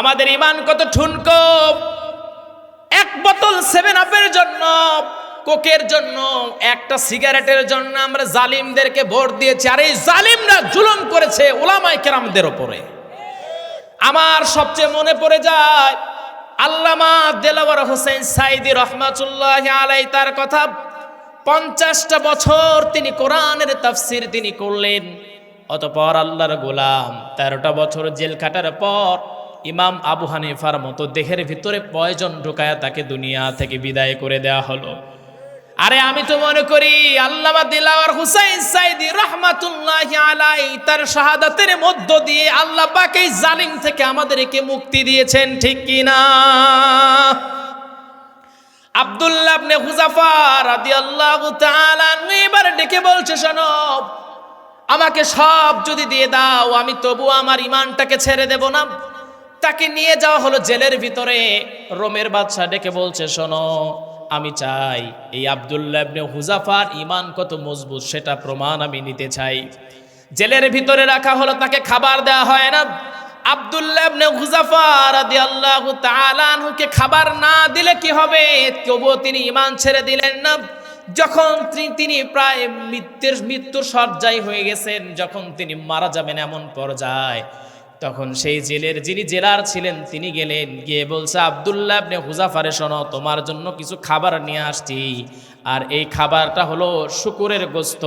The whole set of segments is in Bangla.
আমাদের ইমান কত ঠুনকো? এক বোতল সেভেন আপের জন্য, কোকের জন্য, একটা সিগারেটের জন্য আমরা জালিমদেরকে ভোট দিয়েছি। আর এই জালিমরা জুলুম করেছে ওলামাই কেরামদের ওপরে। আমার সবচেয়ে মনে পড়ে যায়, আল্লামা দেলাওয়ার হোসেন সাইদি রহমাতুল্লাহ আলাই তার কথা, পঞ্চাশটা বছর তিনি কোরআনের তাফসির তিনি করলেন, অতপর আল্লাহর গোলাম তেরোটা বছর জেল কাটার পর ইমাম আবু হানিফার মতো দেহের ভিতরে প্রয়োজন ঢুকায়া তাকে দুনিয়া থেকে বিদায় করে দেওয়া হলো। আরে আমি তো মনে করি আল্লামা দিলাওয়ার হুসাইন সাইদি রহমাতুল্লাহ আলাই তার শাহাদাতের মধ্য দিয়ে আল্লাহ এই জালিম থেকে আমাদেরকে মুক্তি দিয়েছেন, ঠিক কি না? আব্দুল্লাহ ইবনে হুজাফা রাদিয়াল্লাহু তাআলা এবার ডেকে বলছে, শোনো, আমাকে সব যদি দিয়ে দাও, আমি তবু আমার ইমানটাকে ছেড়ে দেব না। তাকে নিয়ে যাওয়া হলো জেলের ভিতরে। রোমের বাদশা ডেকে বলছে, শোনো, আমি চাই এই আব্দুল্লাহ ইবনে হুজাফার ইমান কত মজবুত, সেটা প্রমাণ আমি নিতে চাই। জেলের ভিতরে রাখা হলো, তাকে খাবার দেওয়া হয় না। আব্দুল্লাহ ইবনে হুজাফা রাদিয়াল্লাহু তাআলা আনহুকে খাবার না দিলে কি হবে? তবুও তিনি ইমান ছেড়ে দিলেন না। যখন তিনি- তিনি প্রায় মৃত্যুর মৃত্যুর সজ্জায় হয়ে গেছেন, যখন তিনি মারা যাবেন এমন পর্যায়ে তখন সেই জেলের যিনি জেলার ছিলেন, তিনি গেলেন, গিয়ে বলছে, আবদুল্লাহ আপনি হুজাফারে শোনো, তোমার জন্য কিছু খাবার নিয়ে আসছি। আর এই খাবারটা হলো শুকুরের গোস্ত,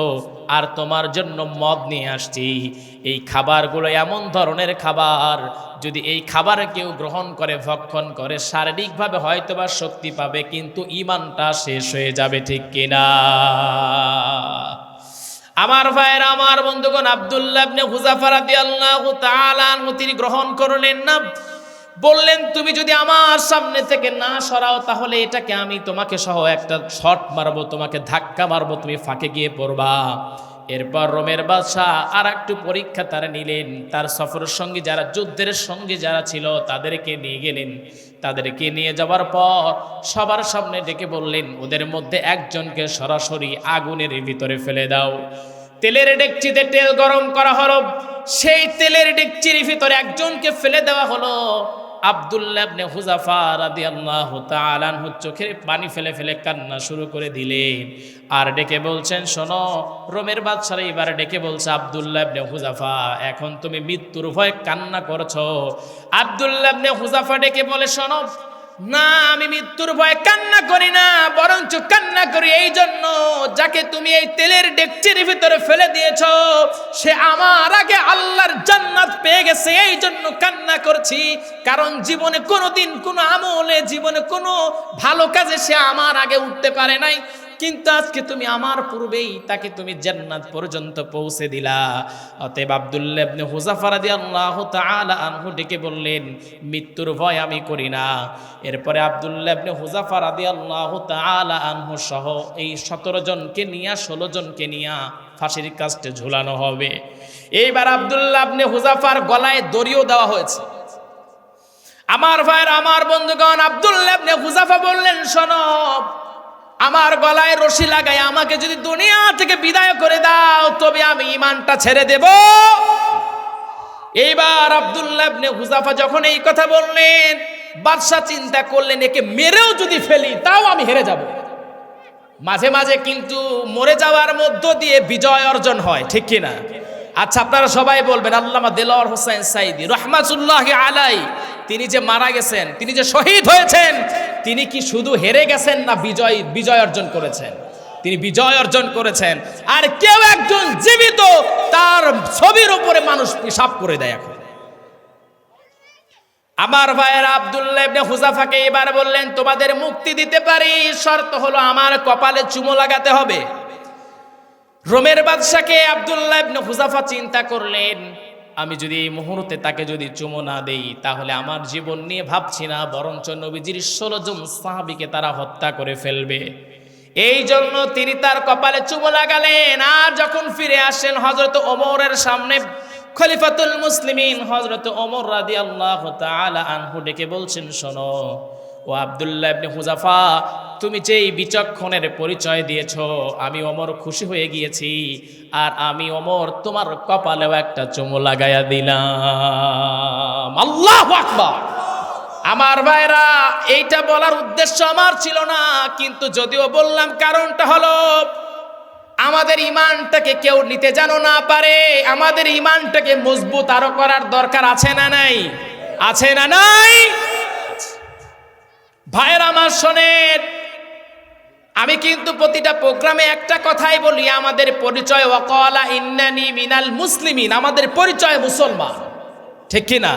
আর তোমার জন্য মদ নিয়ে আসছি। এই খাবারগুলো এমন ধরনের খাবার, যদি এই খাবার কেউ গ্রহণ করে, ভক্ষণ করে, শারীরিকভাবে হয়তো বা শক্তি পাবে, কিন্তু ইমানটা শেষ হয়ে যাবে ঠিক কিনা? আমার ভাইয়ের, আমার বন্ধুগণ, আব্দুল্লাহ ইবনে হুজাফার রাদিয়াল্লাহু তাআলা তিনি গ্রহণ করলেন না। বললেন, তুমি যদি আমার সামনে থেকে না সরাও, তাহলে এটাকে আমি তোমাকে সহ একটা শট মারবো, তোমাকে ধাক্কা মারবো, তুমি ফাঁকে গিয়ে পড়বা। এরপর রোমের বাদশাহ আর একটু পরীক্ষা তারা নিলেন। তার সফরের সঙ্গে যারা, যুদ্ধের সঙ্গে যারা ছিল, তাদেরকে নিয়ে গেলেন। তাদেরকে নিয়ে যাওয়ার পর সবার সামনে ডেকে বললেন, ওদের মধ্যে একজনকে সরাসরি আগুনের ভিতরে ফেলে দাও। তেলের ডেকচিতে তেল গরম করা হলো। সেই তেলের ডেকচির ভিতরে একজনকে ফেলে দেওয়া হলো। আব্দুল্লাহ ইবনে হুজাফা রাদিয়াল্লাহু তাআলা আনহু চোখের পানি ফেলে ফেলে কান্না শুরু করে দিলেন। আর ডেকে বলছেন, শোনো, রোমের বাদশারা এবার ডেকে বলছে আবদুল্লাবনে হুজাফা এখন তুমি মৃত্যুর ভয়ে কান্না করছ। আব্দুল্লাহ ইবনে হুজাফা ডেকে বলে, শোনো না, আমি মৃত্যুর ভয়ে কান্না করি না, বরঞ্চ কান্না করি। এই জন্য যাকে তুমি এই তেলের ডেকচির ভিতরে ফেলে দিয়েছ, সে আমার আগে আল্লাহর জান্নাত পেয়ে গেছে। এই জন্য কান্না করছি, কারণ জীবনে কোনোদিন কোনো আমলে, জীবনে কোনো ভালো কাজে সে আমার আগে উঠতে পারে নাই। কিন্তু আজকে তুমি আমার পূর্বেই তাকে তুমি জান্নাত পর্যন্ত পৌঁছে দিলা। অতএব আব্দুল্লাহ ইবনে হুজাফা রাদিয়াল্লাহু তাআলা আনহু ডেকে বললেন, মৃত্যুর ভয় আমি করি না। এরপরে আব্দুল্লাহ ইবনে হুজাফা রাদিয়াল্লাহু তাআলা আনহু সহ এই 17 জনকে নিয়া 16 জনকে নিয়া ফাঁসির কাস্টে ঝুলানো হবে। এইবার আব্দুল্লাহ ইবনে হুজাফার গলায় দড়িও দেওয়া হয়েছে। আমার ভাইয়ের, আমার বন্ধুগণ, আব্দুল্লাহ ইবনে হুজাফা বললেন, শোনো আমার গলায় রশি লাগাই আমাকে যদি দুনিয়া থেকে বিদায় করে দাও, তবে আমি ইমানটা ছেড়ে দেব। এইবার আব্দুল্লাহ ইবনে হুজাফা যখন এই কথা বললেন বাদশাহ চিন্তা করলেন, একে মেরেও যদি ফেলি, তাও আমি হেরে যাব। মাঝে মাঝে কিন্তু মরে যাওয়ার মধ্য দিয়ে বিজয় অর্জন হয়, ঠিক কি না আচ্ছা আপনারা সবাই বলবেন, আল্লামা দেলোয়ার হোসেন সাইদি রহমাতুল্লাহ আলাই তিনি যে মারা গেছেন, তিনি যে শহীদ হয়েছেন তিনি কি শুধু হেরে গেছেন না বিজয় বিজয় অর্জন করেছেন? তিনি বিজয় অর্জন করেছেন। আর কেউ একজন জীবিত, তার ছবির উপরে মানুষ পিসাব করে দেয় এখন। আমার ভাইয়ের আব্দুল্লাহ ইবনে হুজাফাকে এবার বললেন, তোমাদের মুক্তি দিতে পারি, শর্ত হলো আমার কপালে চুমো লাগাতে হবে। রোমের বাদশাকে আব্দুল্লাহ ইবনে হুজাফা চিন্তা করলেন আমি যদি এই মুহূর্তে তাকে যদি চুমো না দেই, তাহলে আমার জীবন নিয়ে ভাবছি না, বরঞ্চ নবীজির ষোলো জন সাহাবিকে তারা হত্যা করে ফেলবে। এই জন্য তিনি তার কপালে চুমো লাগালেন, আর যখন ফিরে আসেন হজরত ওমরের সামনে, খলিফাতুল মুসলিমিন হজরত ওমর রাদি আল্লাহ আনহু ডেকে বলছেন, শোনো, ও আব্দুল্লাহ হুজাফা তুমি যে এই বিচক্ষণের পরিচয় দিয়েছ, আমি অমর খুশি হয়ে গিয়েছি, আর আমি অমর তোমার কপালেও একটা চুমু লাগাইয়া দিলাম। আল্লাহ আকবার! আমার ভাইরা, এইটা বলার উদ্দেশ্য আমার ছিল না, কিন্তু যদিও বললাম কারণটা হলো, আমাদের ইমানটাকে কেউ নিতে জানো না পারে, আমাদের ইমানটাকে মজবুত আরও করার দরকার আছে না নাই? আছে না নাই? ভাইয়ের, আমার শোনেন আমি কিন্তু প্রতিটা প্রোগ্রামে একটা কথাই বলি, আমাদের পরিচয় ওয়াকলা ইন্নানি মিনাল মুসলিমিন, আমাদের পরিচয় মুসলমান। ঠিক কি না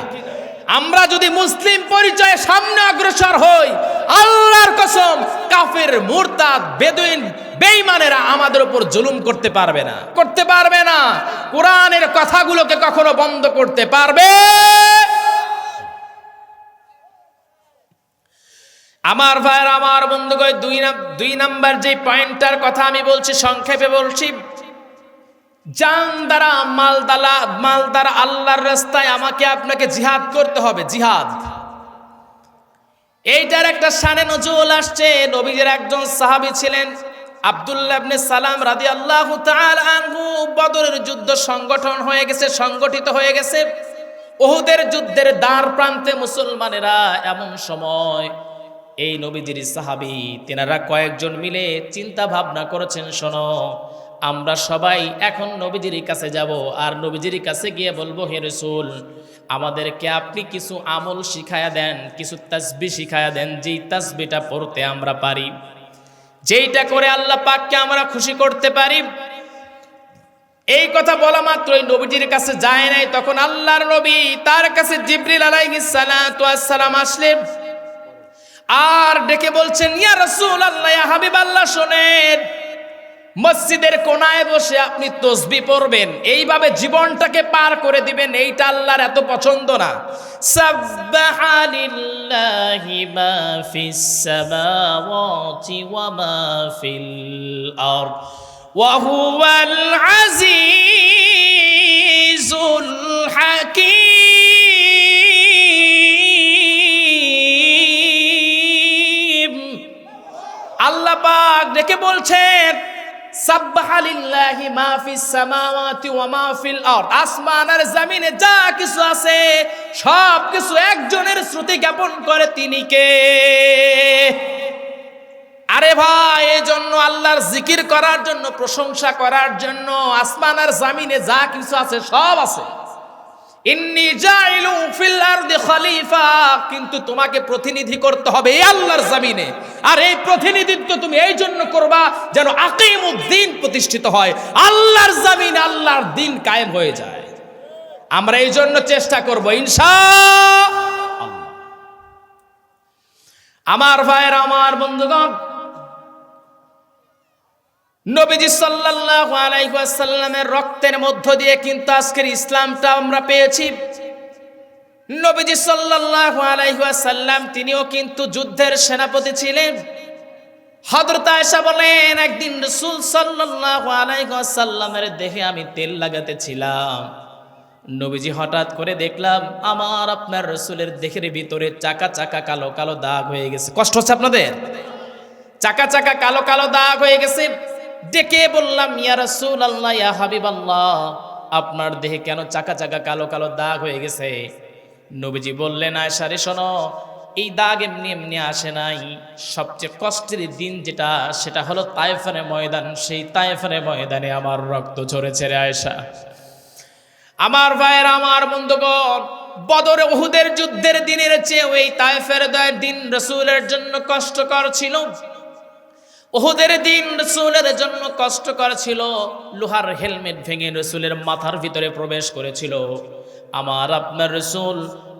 আমরা যদি মুসলিম পরিচয়ে সামনে অগ্রসর হই, আল্লাহর কসম, কাফের, মুরতাদ, বেদুইন, বেঈমানেরা আমাদের উপর জুলুম করতে পারবে না। করতে পারবে না। কোরআনের কথাগুলোকে কখনো বন্ধ করতে পারবে আমার ভাইয়ের, আমার বন্ধুগণ, দুই দুই নাম্বার যে পয়েন্টটার কথা আমি বলছি, সংক্ষেপে বলছি জান দ্বারা মাল আল্লাহর রাস্তায় আমাকে আপনাকে জিহাদ করতে হবে, জিহাদ। এইটার একটা সানে নজরুল আসছে নবীদের একজন সাহাবী ছিলেন আব্দুল্লাহ ইবনে সালাম রাদিয়াল্লাহু তাআলা আনহু। বদরের যুদ্ধ সংগঠন হয়ে গেছে, সংগঠিত হয়ে গেছে। ওহুদের যুদ্ধের দ্বার প্রান্তে মুসলমানেরা এমন সময় এই নবীজির সাহাবী, তেনারা কয়েকজন মিলে চিন্তা ভাবনা করেছেন, শোনো, আমরা সবাই এখন নবীজির কাছে যাব আর নবীজির কাছে গিয়ে বলব, হে রসুল, আমাদেরকে আপনি কিছু আমল শিখায়া দেন, কিছু তাসবি শিখায়া দেন, যেই তাসবিটা পড়তে আমরা পারি। যেইটা করে আল্লাহ পাককে আমরা খুশি করতে পারি। এই কথা বলা মাত্র মাত্রই নবীজির কাছে যায় নাই, তখন আল্লাহর নবী তার কাছে জিব্রিল আলাইহিস সালাম আসলেন। আর ডেকে বলছেন, ইয়া রাসূল আল্লাহ হাবিব আল্লাহ শোনেন, মসজিদের কোনায় বসে আপনি তসবি পড়বেন। এইভাবে জীবনটাকে পার করে দিবেন, এইটা আল্লাহর এত পছন্দ না। সাব্বাহা লিল্লাহি মা ফিস সামাওয়াতি ওয়া মা ফিল আরদ। ওয়া হুয়াল আজিজুল পাক ডেকে বলছেন আসমান আর যা কিছু আছে, সব কিছু একজনের শ্রুতি জ্ঞাপন করে তিনি কে? আরে ভাই এই জন্য আল্লাহর জিকির করার জন্য, প্রশংসা করার জন্য, আসমান আর জমিনে যা কিছু আছে, সব আছে ইন্নি জাইলু ফিল আরদি খলিফা কিন্তু তোমাকে প্রতিনিধি করতে হবে এই আল্লাহর জমিনে। আর এই প্রতিনিধিত্ব তুমি এই জন্য করবা যেন আকিমুদ্দিন প্রতিষ্ঠিত হয়। আল্লাহর জমিনে আল্লাহর দিন কায়েম হয়ে যায়। আমরা এই জন্য চেষ্টা করব, ইনশা আমার ভাইয়ের, আমার বন্ধুগণ নবীজি সাল্লাল্লাহু আলাইহি ওয়াসাল্লামের রক্তের মধ্য দিয়ে কিন্তু আজকের ইসলামটা আমরা পেয়েছি। নবীজি সাল্লাল্লাহু আলাইহি ওয়াসাল্লাম তিনিও কিন্তু যুদ্ধের সেনাপতি ছিলেন। হযরত আয়েশা বলেন, একদিন রাসূল সাল্লাল্লাহু আলাইহি ওয়াসাল্লামের দেহে আমি তেল লাগাতে ছিলাম। নবীজি হঠাৎ করে দেখলাম, আমার আপনার রসুলের দেহের ভিতরে চাকা চাকা কালো কালো দাগ হয়ে গেছে। কষ্ট হচ্ছে আপনাদের? চাকা চাকা কালো কালো দাগ হয়ে গেছে। ডেকে বললাম, ইয়া রাসূল আল্লাহ ইয়া হাবিব আল্লাহ আপনার দেহে কেন চাকা চাকা কালো কালো দাগ হয়ে গেছে? নবীজি বললেন আয়সা রে, শোনো, এই দাগ এমনি এমনি আসে নাই। সবচেয়ে কষ্টের দিন যেটা, সেটা হলো তায়েফের ময়দান। সেই তায়েফের ময়দানে আমার রক্ত ঝরেছে রে আয়সা আমার ভাইয়ের, আমার বন্ধুগণ, বদর উহুদের যুদ্ধের দিনের চেয়ে ওই তায়েফের দয়ের দিন রসুলের জন্য কষ্টকর ছিল। ওহুদের দিন রসুলের জন্য কষ্টকর ছিল লোহার হেলমেট ভেঙে রসুলের মাথার ভিতরে প্রবেশ করেছিল। আমার আপনার রসুল,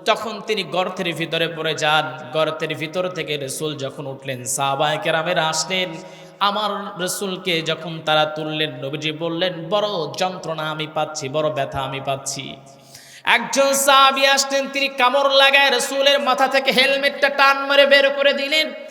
তখন তিনি গর্তের ভিতরে পড়ে যান। গর্তের ভিতর থেকে রসুল যখন উঠলেন, সাহবায় কেরামের আসলেন। আমার রসুলকে যখন তারা তুললেন, নবীজি বললেন, বড় যন্ত্রণা আমি পাচ্ছি, বড় ব্যথা আমি পাচ্ছি। একজন সাহাবি আসলেন, তিনি কামড় লাগায় রসুলের মাথা থেকে হেলমেটটা টান মেরে বের করে দিলেন।